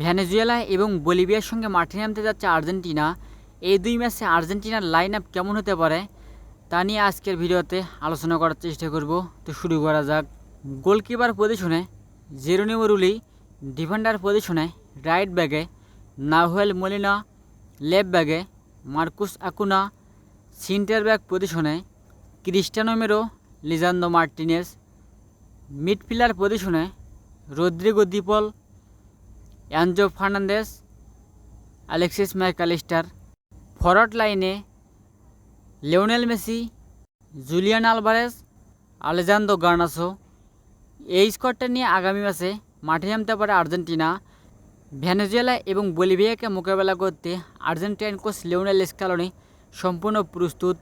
Venezuela এবং বলিভিয়ার সঙ্গে মাঠে নামতে যাচ্ছে আর্জেন্টিনা। এই দুই ম্যাচে আর্জেন্টিনার লাইন আপ কেমন হতে পারে তা নিয়ে আজকের ভিডিওতে আলোচনা করার চেষ্টা করব। তো শুরু করা যাক। গোলকিপার পজিশনে জেরোনিমো রুলি ডিফেন্ডার পজিশনে রাইট ব্যাগে নাহুয়েল মলিনা লেফট ব্যাগে মার্কুস আকুনা সেন্টার ব্যাক পজিশনে Cristian Romero, Lisandro Martinez midfielder পজিশনে Rodrigo De Paul Enzo Fernandez Alexis MacAllister. Forward লাইনে Lionel Messi, Julian Alvarez Alejandro Garnacho. এই স্কোয়াডটা নিয়ে আগামী মাসে মাঠে নামতে পারে আর্জেন্টিনা, ভেনেজুয়েলা এবং বলিভিয়াকে মোকাবেলা করতে আর্জেন্টাইন কোচ লিওনেল স্কালোনি সম্পূর্ণ প্রস্তুত।